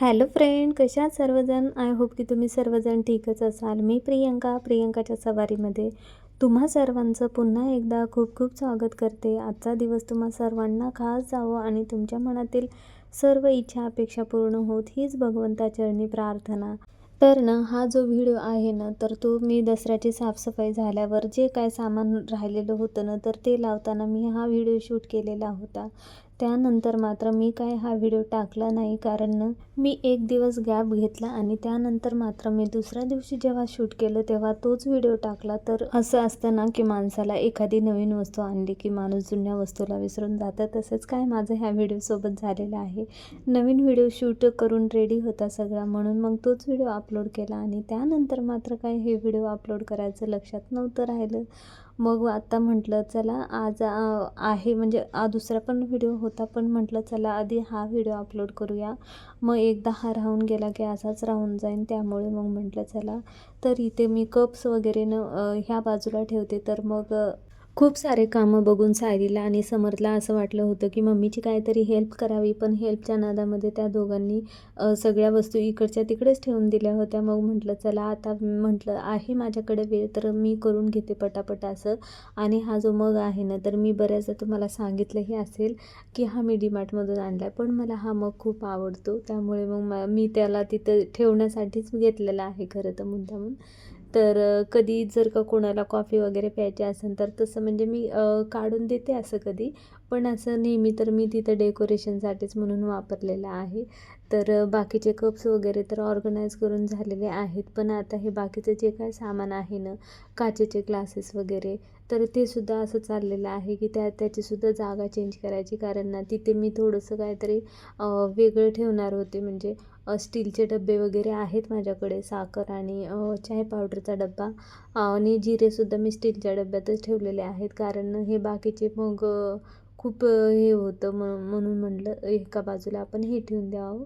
Hello friend कशा सर्वजण? I hope की तुम्ही सर्वजण ठीकच असाल. मी प्रियंका प्रियंकाच्या सवारीमध्ये तुम्हा सर्वांचं पुन्हा एकदा खूप खूप स्वागत करते. आजचा दिवस तुम्हा सर्वांना खास जावं आणि तुमच्या मनातील सर्व इच्छा अपेक्षा पूर्ण होत हीच भगवंताचरणी प्रार्थना. तर ना हा जो व्हिडिओ आहे ना तर तो मी दसऱ्याची साफसफाई झाल्यावर जे काय सामान राहिलेलं होतं ना तर ते लावताना मी हा व्हिडिओ शूट केलेला होता. त्यानंतर मात्र मी काय हा व्हिडिओ टाकला नाही कारण मी एक दिवस गॅप घेतला आणि त्यानंतर मात्र मी दुसऱ्या दिवशी जेव्हा शूट केलं तेव्हा तोच व्हिडिओ टाकला. तर असं असतं ना की माणसाला एखादी नवीन वस्तू आणली की माणूस जुन्या वस्तूला विसरून जातं. तसंच काय माझं ह्या व्हिडिओसोबत झालेलं आहे. नवीन व्हिडिओ शूट करून रेडी होता सगळा म्हणून मग तोच व्हिडिओ अपलोड केला आणि त्यानंतर मात्र काय हे व्हिडिओ अपलोड करायचं लक्षात नव्हतं राहिलं. मग आता म्हटलं चला आज आहे. म्हणजे दुसरा पण व्हिडिओ होता पण म्हटलं चला आधी हा व्हिडिओ अपलोड करूया. मग एकदा हा राहून गेला की असाच राहून जाईन त्यामुळे मग म्हटलं चला तर इथे मी कप्स वगैरे न ह्या बाजूला ठेवते. तर मग खूप सारे कामं बघून सायलीला आणि समर्थला असं वाटलं होतं की मम्मीची काहीतरी हेल्प करावी पण हेल्पच्या नादामध्ये त्या दोघांनी सगळ्या वस्तू इकडच्या तिकडेच ठेवून दिल्या होत्या. मग म्हटलं चला आता म्हटलं आहे माझ्याकडे वेळ तर मी करून घेते पटापट असं. आणि हा जो मग आहे ना तर मी बऱ्याचदा तुम्हाला सांगितलंही असेल की हा मी डीमार्टमधून आणला आहे पण मला हा मग खूप आवडतो. त्यामुळे मग मा मी त्याला तिथं ठेवण्यासाठीच घेतलेला आहे खरं तर मुद्दामून. तर कधी जर का कोणाला कॉफी वगैरे प्यायची असेल तर तसं म्हणजे मी काढून देते असं कधी. पण असं नेहमी तर मी तिथं डेकोरेशनसाठीच म्हणून वापरलेलं आहे. तर बाकीचे कप्स वगैरे तर ऑर्गनाईज करून झालेले आहेत. पण आता हे बाकीचं जे काय सामान आहे ना काचेचे ग्लासेस वगैरे तर ते सुद्धा असं चाललेलं आहे की त्या त्याचीसुद्धा जागा चेंज करायची. कारण ना तिथे मी थोडंसं काहीतरी वेगळं ठेवणार होते. म्हणजे स्टीलचे डबे वगैरे आहेत माझ्याकडे साखर आणि चहा चाय पावडरचा डब्बा. आणि जिरेसुद्धा मी स्टीलच्या डब्यातच ठेवलेले आहेत. कारण हे बाकीचे मग खूप हे होतं म म्हणून म्हटलं एका बाजूला आपण हे ठेवून द्यावं.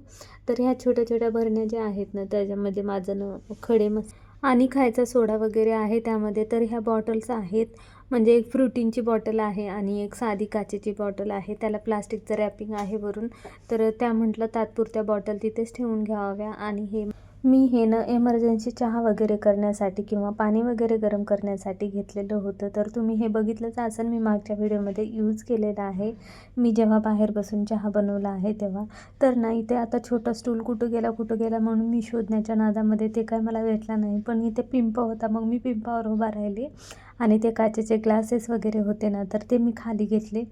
तर ह्या छोट्या छोट्या भरण्या ज्या आहेत ना त्याच्यामध्ये माझं ना खडे मस आणि खायचा सोडा वगैरे आहे त्यामध्ये तर ह्या बॉटल्स आहेत. म्हणजे एक फ्रुटींची बॉटल आहे आणि एक साधी काचेची बॉटल आहे. त्याला प्लास्टिकचं रॅपिंग आहे वरून. तर त्या म्हटलं तात्पुरत्या बॉटल तिथेच ठेवून घ्याव्या आणि हे मी हे ना एमर्जन्सी चहा वगैरे करण्यासाठी किंवा पाणी वगैरे गरम करण्यासाठी घेतलेलं होतं. तर तुम्ही हे बघितलंच असेल मी मागच्या व्हिडिओमध्ये यूज केलेलं आहे. मी जेव्हा बाहेर बसून चहा बनवला आहे तेव्हा. तर ना इथे आता छोटा स्टूल कुठं गेला कुठं गेला म्हणून मी शोधण्याच्या नादामध्ये ते काय मला भेटला नाही. पण इथे पिंप होता मग मी पिंपावर उभा राहिले आणि ते काचेचे ग्लासेस वगैरे होते ना तर ते मी खाली घेतले.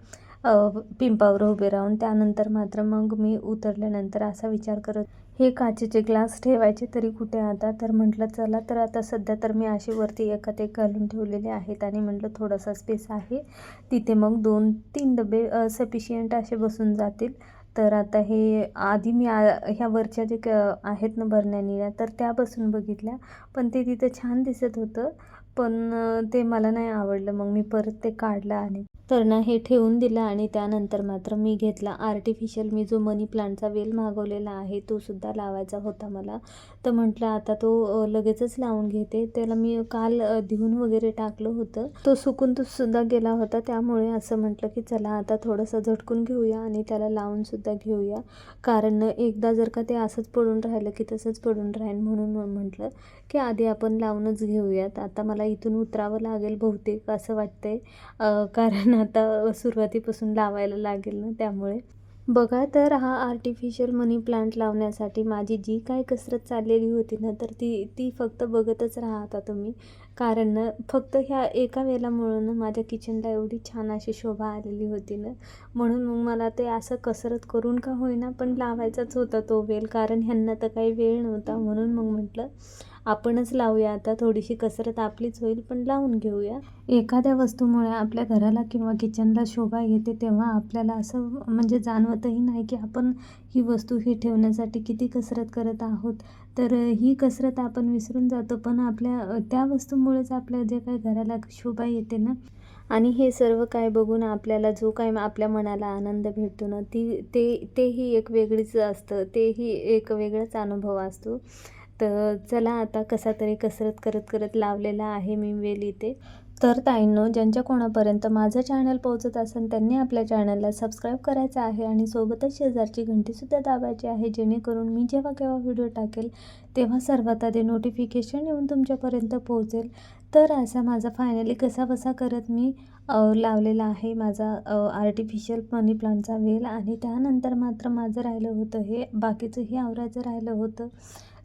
पिंपावर उभे राहून त्यानंतर मात्र मग मी उतरल्यानंतर असा विचार करत हे काचेचे ग्लास ठेवायचे तरी कुठे आता? तर म्हटलं चला तर आता सध्या तर मी अशी वरती एकात एक घालून ठेवलेले आहेत आणि म्हटलं थोडासा स्पेस आहे. तिथे मग दोन तीन डबे सफिशियंट असे बसून जातील. तर आता हे आधी मी आ ह्या वरच्या जे क आहेत ना भरण्या निळ्या तर त्या बसून बघितल्या. पण ते तिथं छान दिसत होतं. पण ते मला नाही आवडलं. मग मी परत ते काढलं आणि तर ना हे ठेवून दिलं आणि त्यानंतर मात्र मी घेतला. आर्टिफिशियल मी जो मनी प्लांटचा वेल मागवलेला आहे तो सुद्धा लावायचा होता मला. तर म्हटलं आता तो लगेचच लावून घेते. त्याला मी काल धुवून वगैरे टाकलं होतं. तो सुकून तो सुद्धा गेला होता. त्यामुळे असं म्हटलं की चला आता थोडंसं झटकून घेऊया आणि त्याला लावून सुद्धा घेऊया. कारण एकदा जर का ते असंच पडून राहिलं की तसंच पडून राहील म्हणून म्हटलं की आधी आपण लावूनच घेऊयात. आता मला इथून उतरावं लागेल बहुतेक असं वाटतंय. कारण पण आता सुरुवातीपासून लावायला लागेल ना त्यामुळे. बघा तर हा आर्टिफिशियल मनी प्लांट लावण्यासाठी माझी जी काय कसरत चाललेली होती ना तर ती ती फक्त बघतच राहा आता तुम्ही. कारण ना फक्त ह्या एका वेलामुळं ना माझ्या किचनला एवढी छान अशी शोभा आलेली होती ना. म्हणून मग मला ते असं कसरत करून का होईना पण लावायचाच होता तो वेल कारण ह्यांना तर काही वेळ नव्हता. म्हणून मग म्हटलं आपणच लावूया. आता थोडीशी कसरत आपलीच होईल पण लावून घेऊया. एखाद्या वस्तूमुळे आपल्या घराला किंवा किचनला शोभा येते तेव्हा आपल्याला असं म्हणजे जाणवतही नाही की आपण ही वस्तू ही ठेवण्यासाठी किती कसरत करत आहोत. तर ही कसरत आपण विसरून जातो पण आपल्या त्या वस्तूमुळेच आपल्या जे काही घराला शोभा येते ना. आणि हे सर्व काय बघून आपल्याला जो काय आपल्या मनाला आनंद भेटतो ना ती ते तेही एक वेगळीच असतं. तेही एक वेगळाच अनुभव असतो. तर चला आता कसा तरी कसरत करत करत लावलेला आहे मी वेल इथे. तर ताईंनो ज्यांच्या कोणापर्यंत माझं चॅनल पोहोचत असेल त्यांनी आपल्या चॅनलला सबस्क्राईब करायचं आहे आणि सोबतच शेजारची घंटीसुद्धा दाबायची आहे जेणेकरून मी जेव्हा केव्हा व्हिडिओ टाकेल तेव्हा सर्वात आधी नोटिफिकेशन येऊन तुमच्यापर्यंत पोहोचेल. तर असा माझा फायनली कसा बसा करत मी लावलेला आहे माझा आर्टिफिशियल मनी प्लांटचा वेल. आणि त्यानंतर मात्र माझं राहिलं होतं हे बाकीचंही आवरायचं राहिलं होतं.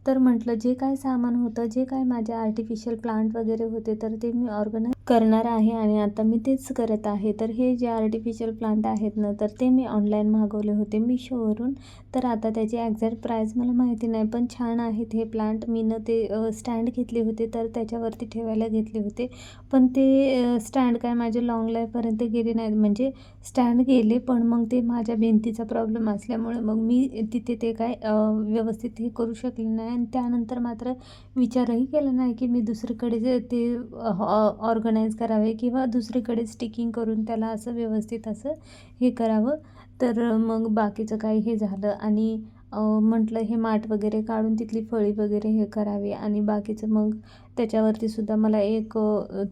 तर म्हटलं जे काय सामान होतं जे काय माझ्या आर्टिफिशियल प्लांट वगैरे होते तर ते मी ऑर्गनाईज करणार आहे आणि आता मी तेच करत आहे. तर हे जे आर्टिफिशियल प्लांट आहेत ना तर ते मी ऑनलाईन मागवले होते मिशोवरून. तर आता त्याची ॲक्झॅक्ट प्राईस मला माहिती नाही पण छान आहेत हे प्लांट मी न ते स्टँड घेतले होते तर त्याच्यावरती ठेवायला घेतले होते. पण ते स्टँड काय माझे लॉंग लाईफपर्यंत गेले नाहीत. म्हणजे स्टँड गेले पण मग ते माझ्या भिंतीचा प्रॉब्लेम असल्यामुळे मग मी तिथे ते काय व्यवस्थित हे करू शकले नाही. आणि त्यानंतर मात्र विचारही केला नाही की मी दुसरीकडे जे ते ऑर्गनाईज करावे किंवा दुसरीकडे स्टिकिंग करून त्याला असं व्यवस्थित असं हे करावं. तर मग बाकीचं काही हे झालं आणि म्हटलं हे माठ वगैरे काढून तिथली फळी वगैरे हे करावी आणि बाकीचं मग त्याच्यावरती सुद्धा मला एक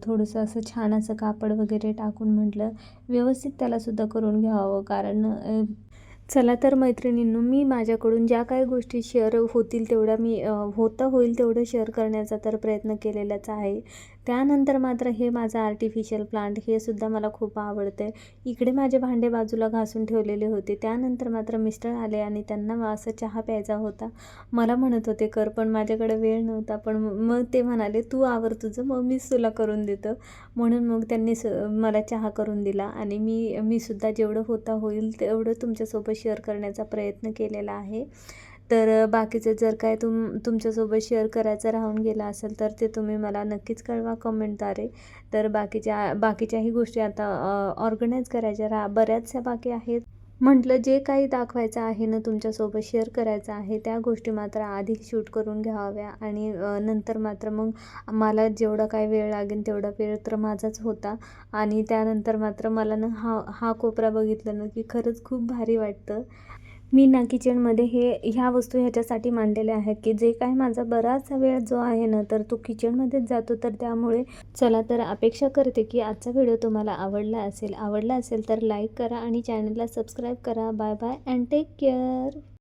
थोडंसं असं छान असं कापड वगैरे टाकून म्हटलं व्यवस्थित त्यालासुद्धा करून घ्यावं कारण चला तर मैत्रिणींनो मी माझ्याकडून ज्या काही गोष्टी शेअर होतील तेवढ्या मी होता होईल तेवढं शेअर करण्याचा तर प्रयत्न केलेलाच आहे. त्यानंतर मात्र हे माझं आर्टिफिशियल प्लांट हे सुद्धा मला खूप आवडतं आहे इकडे माझे भांडे बाजूला घासून ठेवलेले होते. त्यानंतर मात्र मिस्टर आले आणि त्यांना असं चहा प्यायचा होता. मला म्हणत होते कर पण माझ्याकडे वेळ नव्हता. पण मग ते म्हणाले तू आवर तुझं मग मीच तुला करून देतं. म्हणून मग त्यांनी स मला चहा करून दिला आणि मी मी सुद्धा जेवढं होता होईल तेवढं तुमच्यासोबत शेअर करण्याचा प्रयत्न केलेला आहे. तर बाकीचं जर काय तुम तुमच्यासोबत शेअर करायचं राहून गेलं असेल तर ते तुम्ही मला नक्कीच कळवा कमेंटद्वारे तर बाकीच्या बाकीच्याही गोष्टी आता ऑर्गनाईज करायच्या राहा बऱ्याचशा बाकी आहेत. म्हटलं जे काही दाखवायचं आहे ना तुमच्यासोबत शेअर करायचं आहे त्या गोष्टी मात्र आधी शूट करून घ्याव्या आणि नंतर मात्र मग मला जेवढा काय वेळ लागेल तेवढा वेळ तर माझाच होता. आणि त्यानंतर मात्र मला ना हा हा कोपरा बघितला ना की खरंच खूप भारी वाटतं. मी ना किचनमध्ये हे ह्या वस्तू ह्याच्यासाठी मांडलेल्या आहेत की जे काय माझा बराचसा वेळ जो आहे ना तर तो किचनमध्येच जातो. तर त्यामुळे चला तर अपेक्षा करते की आजचा व्हिडिओ तुम्हाला आवडला असेल. आवडला असेल तर लाईक करा आणि चॅनलला सबस्क्राईब करा. Bye bye and take care